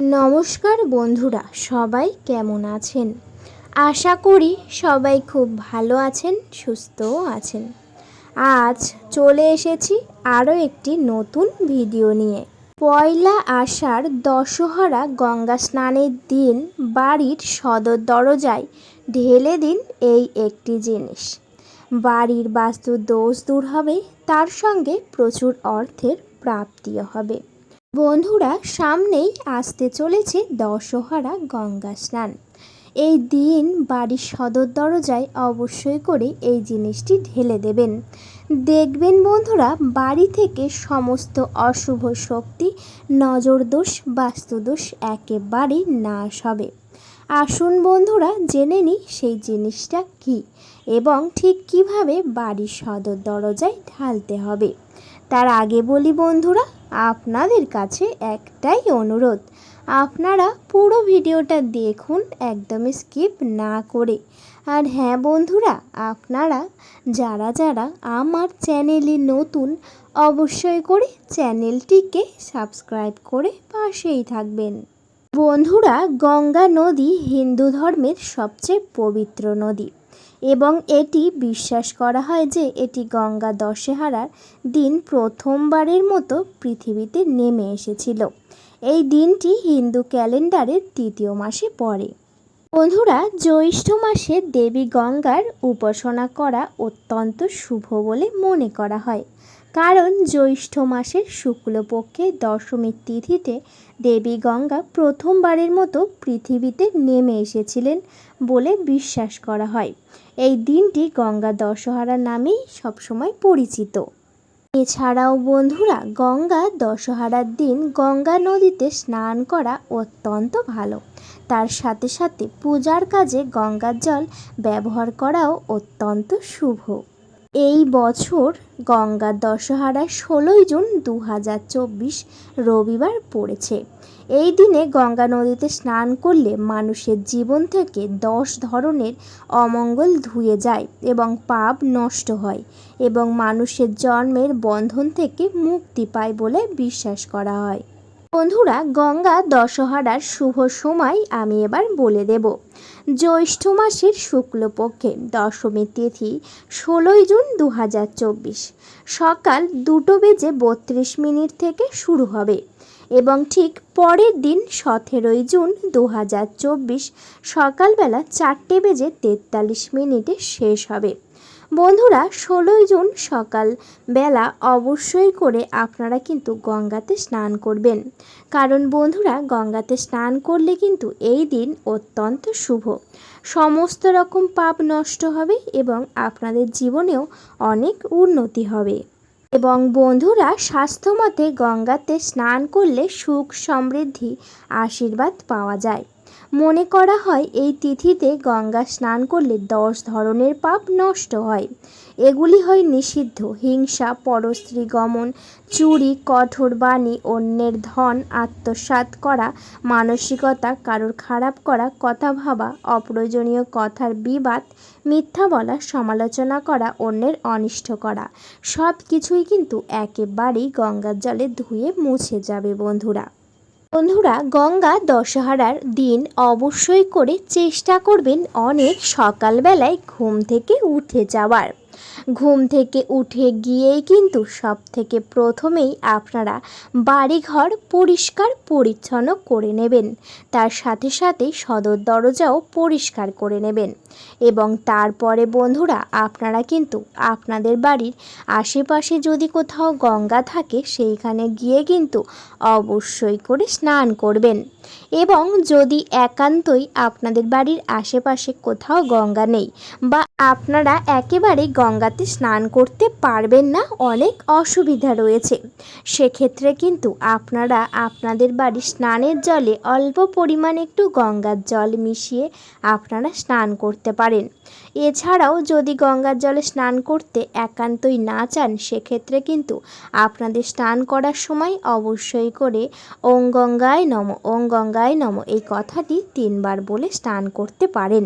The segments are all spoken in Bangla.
নমস্কার বন্ধুরা, সবাই কেমন আছেন? আশা করি সবাই খুব ভালো আছেন, সুস্থও আছেন। আজ চলে এসেছি আরও একটি নতুন ভিডিও নিয়ে। পয়লা আষাঢ় দশহরা গঙ্গা স্নানের দিন বাড়ির সদর দরজায় ঢেলে দিন এই একটি জিনিস। বাড়ির বাস্তু দোষ দূর হবে, তার সঙ্গে প্রচুর অর্থের প্রাপ্তিও হবে। বন্ধুরা সামনেই আসতে চলেছে দশহরা গঙ্গা স্নান। এই দিন বাড়ির সদর দরজায় অবশ্যই করে এই জিনিসটি ঢেলে দেবেন। দেখবেন বন্ধুরা, বাড়ি থেকে সমস্ত অশুভ শক্তি, নজরদোষ, বাস্তুদোষ একেবারেই নাশ হবে। আসুন বন্ধুরা, জেনে নিই সেই জিনিসটা কী এবং ঠিক কীভাবে বাড়ির সদর দরজায় ঢালতে হবে। তার আগে বলি বন্ধুরা আপনাদের কাছে একটাই অনুরোধ। আপনারা পুরো ভিডিওটা দেখুন, একদমই স্কিপ না করে। আর হ্যাঁ বন্ধুরা, আপনারা যারা যারা আমার চ্যানেলে নতুন, অবশ্যই করে চ্যানেলটিকে সাবস্ক্রাইব করে পাশেই থাকবেন। বন্ধুরা, গঙ্গা নদী হিন্দু ধর্মের সবচেয়ে পবিত্র নদী। এবং এটি বিশ্বাস করা হয় যে এটি গঙ্গা দশেহারার দিন প্রথমবারের মতো পৃথিবীতে নেমে এসেছিল। এই দিনটি হিন্দু ক্যালেন্ডারের তৃতীয় মাসে পড়ে। বন্ধুরা, জ্যৈষ্ঠ মাসে দেবী গঙ্গার উপাসনা করা অত্যন্ত শুভ বলে মনে করা হয়। কারণ জ্যৈষ্ঠ মাসের শুক্লপক্ষে দশমীর তিথিতে দেবী গঙ্গা প্রথমবারের মতো পৃথিবীতে নেমে এসেছিলেন বলে বিশ্বাস করা হয়। এই দিনটি গঙ্গা দশহরা নামেই সবসময় পরিচিত। এছাড়াও বন্ধুরা, গঙ্গা দশহরার দিন গঙ্গা নদীতে স্নান করা অত্যন্ত ভালো। তার সাথে সাথে পূজার কাজে গঙ্গার জল ব্যবহার করাও অত্যন্ত শুভ। এই বছর গঙ্গা দশহারা ষোলোই জুন দু হাজার চব্বিশ রবিবার পড়েছে। এই দিনে গঙ্গা নদীতে স্নান করলে মানুষের জীবন থেকে দশ ধরনের অমঙ্গল ধুয়ে যায় এবং পাপ নষ্ট হয় এবং মানুষের জন্মের বন্ধন থেকে মুক্তি পায় বলে বিশ্বাস করা হয়। বন্ধুরা, গঙ্গা দশহরার শুভ সময় আমি এবার বলে দেব। জ্যৈষ্ঠ মাসের শুক্লপক্ষে দশমী তিথি ষোলোই জুন দু হাজার চব্বিশ। সকাল দুটো বেজে বত্রিশ মিনিট থেকে শুরু হবে এবং ঠিক পরের দিন সতেরোই জুন দু হাজার চব্বিশ সকালবেলা চারটে বেজে তেতাল্লিশ মিনিটে শেষ হবে। বন্ধুরা, ষোলোই জুন সকাল বেলা অবশ্যই করে আপনারা কিন্তু গঙ্গাতে স্নান করবেন। কারণ বন্ধুরা, গঙ্গাতে স্নান করলে কিন্তু এই দিন অত্যন্ত শুভ। সমস্ত রকম পাপ নষ্ট হবে এবং আপনাদের জীবনেও অনেক উন্নতি হবে। এবং বন্ধুরা, স্বাস্থ্যমতে গঙ্গাতে স্নান করলে সুখ সমৃদ্ধি আশীর্বাদ পাওয়া যায়। মনে করা হয় এই তিথিতে গঙ্গা স্নান করলে দশ ধরনের পাপ নষ্ট হয়। এগুলি হয় নিষিদ্ধ, হিংসা পরস্ত্রী গমন চুরি, কঠোর বাণী, অন্যের ধন, আত্মসাৎ করা, মানসিকতা, কারোর খারাপ করা, কথা ভাবা, অপ্রয়োজনীয় কথার বিবাদ, মিথ্যা বলা, সমালোচনা করা, অন্যের অনিষ্ট করা সব কিছুই কিন্তু একেবারেই গঙ্গার জলে ধুয়ে মুছে যাবে বন্ধুরা। বন্ধুরা গঙ্গা দশহারার দিন অবশ্যই করে চেষ্টা করবেন অনেক সকালবেলায় ঘুম থেকে উঠে যাওয়ার। ঘুম থেকে উঠে গিয়েই কিন্তু সব থেকে প্রথমেই আপনারা বাড়িঘর পরিষ্কার পরিচ্ছন্ন করে নেবেন। তার সাথে সাথে সদর দরজাও পরিষ্কার করে নেবেন। এবং তারপরে বন্ধুরা, আপনারা কিন্তু আপনাদের বাড়ির আশেপাশে যদি কোথাও গঙ্গা থাকে, সেইখানে গিয়ে কিন্তু অবশ্যই করে স্নান করবেন। এবং যদি একান্তই আপনাদের বাড়ির আশেপাশে কোথাও গঙ্গা নেই বা আপনারা একেবারে গঙ্গাতে স্নান করতে পারবেন না, অনেক অসুবিধা রয়েছে। সেক্ষেত্রে কিন্তু আপনারা আপনাদের বাড়ির স্নানের জলে অল্প পরিমাণ একটু গঙ্গার জল মিশিয়ে আপনারা স্নান করতে পারেন। এছাড়াও যদি গঙ্গার জলে স্নান করতে একান্তই না চান, সেক্ষেত্রে কিন্তু আপনাদের স্নান করার সময় অবশ্যই করে ওং গঙ্গায় নম ওং গঙ্গায় নম এই কথাটি তিনবার বলে স্নান করতে পারেন।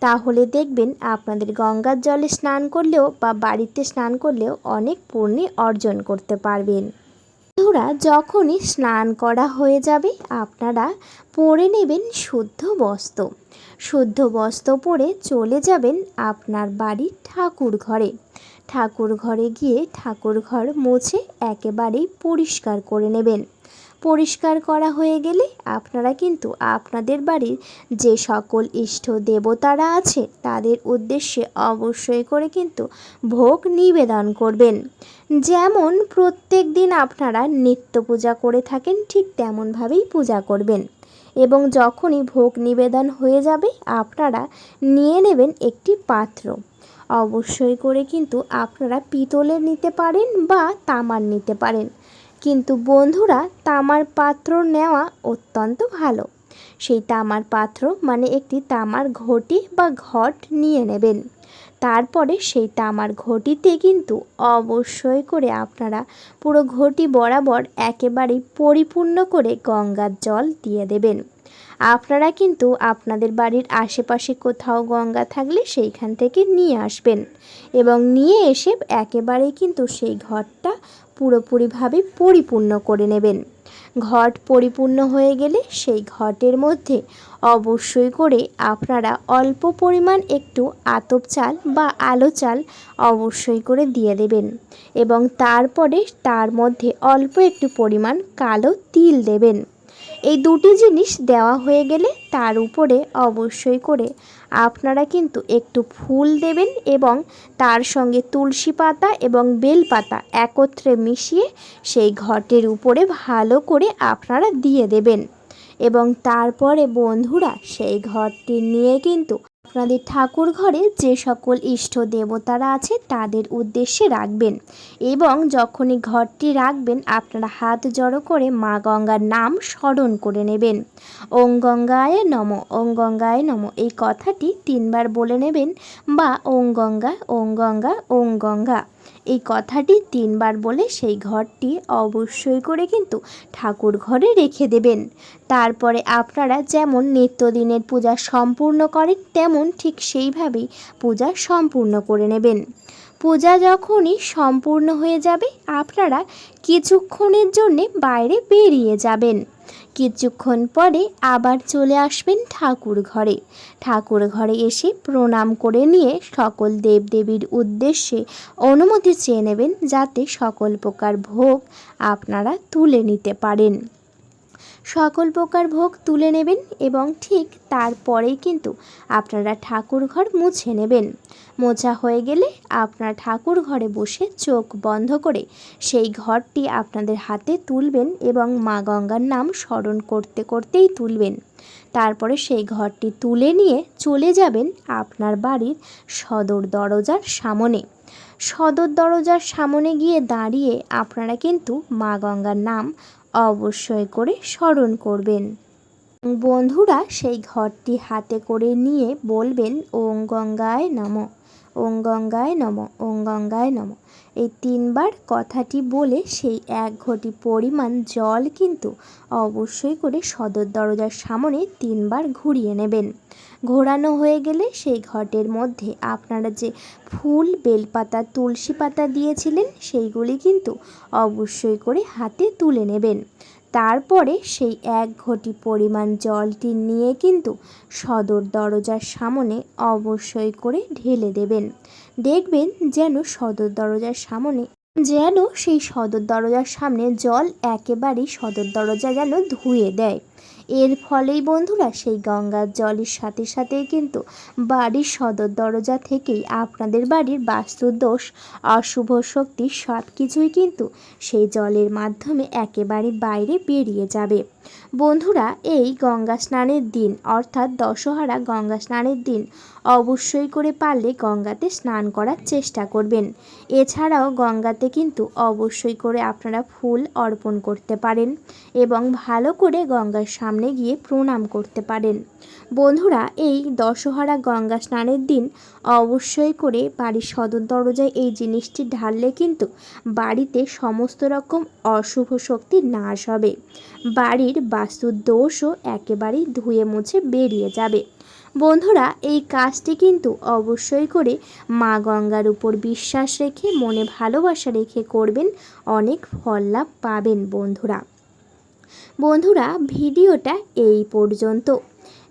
তাহলে দেখবেন আপনাদের গঙ্গার জলে স্নান করলেও বা বাড়িতে স্নান করলেও অনেক পুণ্যে অর্জন করতে পারবেন। বন্ধুরা, যখনই স্নান করা হয়ে যাবে, আপনারা পরে নেবেন শুদ্ধ বস্ত্র। শুদ্ধ বস্ত্র পরে চলে যাবেন আপনার বাড়ির ঠাকুর ঘরে। ঠাকুর ঘরে গিয়ে ঠাকুর ঘর মুছে একেবারেই পরিষ্কার করে নেবেন। পরিষ্কার করা হয়ে গেলে আপনারা কিন্তু আপনাদের বাড়ির যে সকল ইষ্ট দেবতারা আছে, তাদের উদ্দেশ্যে অবশ্যই করে কিন্তু ভোগ নিবেদন করবেন। যেমন প্রত্যেক দিন আপনারা নিত্য পূজা করে থাকেন, ঠিক তেমনভাবেই পূজা করবেন। এবং যখনই ভোগ নিবেদন হয়ে যাবে, আপনারা নিয়ে নেবেন একটি পাত্র। অবশ্যই করে কিন্তু আপনারা পিতলের নিতে পারেন বা তামার নিতে পারেন। কিন্তু বন্ধুরা, তামার পাত্র নেওয়া অত্যন্ত ভালো। সেই তামার পাত্র মানে একটি তামার ঘটি বা ঘট নিয়ে নেবেন। তারপরে সেই তামার ঘটিতে কিন্তু অবশ্যই করে আপনারা পুরো ঘটি বরাবর একেবারেই পরিপূর্ণ করে গঙ্গার জল দিয়ে দেবেন। আপনারা কিন্তু আপনাদের বাড়ির আশেপাশে কোথাও গঙ্গা থাকলে সেইখান থেকে নিয়ে আসবেন এবং নিয়ে এসে একেবারেই কিন্তু সেই ঘরটা পুরোপুরিভাবে পরিপূর্ণ করে নেবেন। ঘট পরিপূর্ণ হয়ে গেলে সেই ঘটের মধ্যে অবশ্যই করে আপনারা অল্প পরিমাণ একটু আতপ চাল বা আলো চাল অবশ্যই করে দিয়ে দেবেন এবং তারপরে তার মধ্যে অল্প একটু পরিমাণ কালো তিল দেবেন। এই দুটি জিনিস দেওয়া হয়ে গেলে তার উপরে অবশ্যই করে আপনারা কিন্তু একটু ফুল দেবেন এবং তার সঙ্গে তুলসী পাতা এবং বেল পাতা একত্রে মিশিয়ে সেই ঘটের উপরে ভালো করে আপনারা দিয়ে দেবেন। এবং তারপরে বন্ধুরা সেই ঘরটি নিয়ে কিন্তু আপনাদের ঠাকুর ঘরে যে সকল ইষ্ট দেবতারা আছে তাদের উদ্দেশ্যে রাখবেন এবং যখনই ঘরটি রাখবেন, আপনারা হাত জড়ো করে মা গঙ্গার নাম স্মরণ করে নেবেন। ওং গঙ্গায় নম, ওং গঙ্গায় নম, এই কথাটি তিনবার বলে নেবেন বা ওং গঙ্গা ওং গঙ্গা ওং গঙ্গা। এই কথাটি তিনবার বলে সেই ঘরটি অবশ্যই করে কিন্তু ঠাকুর ঘরে রেখে দেবেন। তারপরে আপনারা যেমন নিত্যদিনের পূজা সম্পূর্ণ করেন, তেমন ঠিক সেইভাবেই পূজা সম্পূর্ণ করে নেবেন। পূজা যখনই সম্পূর্ণ হয়ে যাবে, আপনারা কিছুক্ষণের জন্যে বাইরে বেরিয়ে যাবেন। কিছুক্ষণ পরে আবার চলে আসবেন ঠাকুর ঘরে। ঠাকুর ঘরে এসে প্রণাম করে নিয়ে সকল দেবদেবীর উদ্দেশ্যে অনুমতি চেয়ে নেবেন যাতে সকল প্রকার ভোগ আপনারা তুলে নিতে পারেন। সকল প্রকার ভোগ তুলে নেবেন এবং ঠিক তারপরেই কিন্তু আপনারা ঠাকুর ঘর মুছে নেবেন। মোছা হয়ে গেলে আপনারা ঠাকুর ঘরে বসে চোখ বন্ধ করে সেই ঘরটি আপনাদের হাতে তুলবেন এবং মা গঙ্গার নাম স্মরণ করতে করতেই তুলবেন। তারপরে সেই ঘরটি তুলে নিয়ে চলে যাবেন আপনার বাড়ির সদর দরজার সামনে। সদর দরজার সামনে গিয়ে দাঁড়িয়ে আপনারা কিন্তু মা গঙ্গার নাম অবশ্যই করে স্মরণ করবেন। বন্ধুরা, সেই ঘরটি হাতে করে নিয়ে বলবেন, ওম গঙ্গায় নম, ওম গঙ্গায় নম, ওম গঙ্গায় নম। এই তিনবার কথাটি বলে সেই এক ঘটি পরিমাণ জল কিন্তু অবশ্যই করে সদর দরজার সামনে তিনবার ঘুরিয়ে নেবেন। ঘোরানো হয়ে গেলে সেই ঘটের মধ্যে আপনারা যে ফুল, বেলপাতা, তুলসী পাতা দিয়েছিলেন, সেইগুলি কিন্তু অবশ্যই করে হাতে তুলে নেবেন। তারপরে সেই এক ঘটি পরিমাণ জলটি নিয়ে কিন্তু সদর দরজার সামনে অবশ্যই করে ঢেলে দেবেন। দেখবেন যেন সদর দরজার সামনে, যেন সেই সদর দরজার সামনে জল একেবারেই সদর দরজা যেন ধুয়ে দেয়। এর ফলেই বন্ধুরা সেই গঙ্গার জলের সাথে সাথে কিন্তু বাড়ির সদর দরজা থেকেই আপনাদের বাড়ির বাস্তুদোষ, অশুভ শক্তি সব কিছুই কিন্তু সেই জলের মাধ্যমে একেবারে বাইরে বেরিয়ে যাবে। বন্ধুরা, এই গঙ্গা স্নানের দিন, অর্থাৎ দশহারা গঙ্গা স্নানের দিন অবশ্যই করে পারলে গঙ্গাতে স্নান করার চেষ্টা করবেন। এছাড়াও গঙ্গাতে কিন্তু অবশ্যই করে আপনারা ফুল অর্পণ করতে পারেন এবং ভালো করে গঙ্গার সামনে গিয়ে প্রণাম করতে পারেন। বন্ধুরা, এই দশহরা গঙ্গা স্নানের দিন অবশ্যই করে বাড়ির সদর দরজায় এই জিনিসটি ঢাললে কিন্তু বাড়িতে সমস্ত রকম অশুভ শক্তি নাশ হবে। বাড়ির বাস্তুর দোষও একেবারেই ধুয়ে মুছে বেরিয়ে যাবে। বন্ধুরা, এই কাজটি কিন্তু অবশ্যই করে মা গঙ্গার উপর বিশ্বাস রেখে, মনে ভালোবাসা রেখে করবেন, অনেক ফল লাভ পাবেন বন্ধুরা। বন্ধুরা, ভিডিওটা এই পর্যন্ত।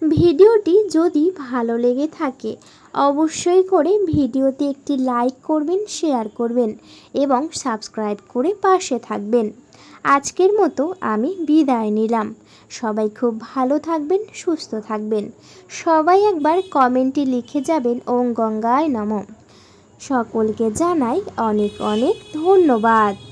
ভিডিওটি যদি ভালো লেগে থাকে অবশ্যই করে ভিডিওতে একটি লাইক করবেন, শেয়ার করবেন এবং সাবস্ক্রাইব করে পাশে থাকবেন। আজকের মতো আমি বিদায় নিলাম। সবাই খুব ভালো থাকবেন, সুস্থ থাকবেন। সবাই একবার কমেন্টে লিখে যাবেন, ওম গঙ্গায় নম। সকলকে জানাই অনেক অনেক ধন্যবাদ।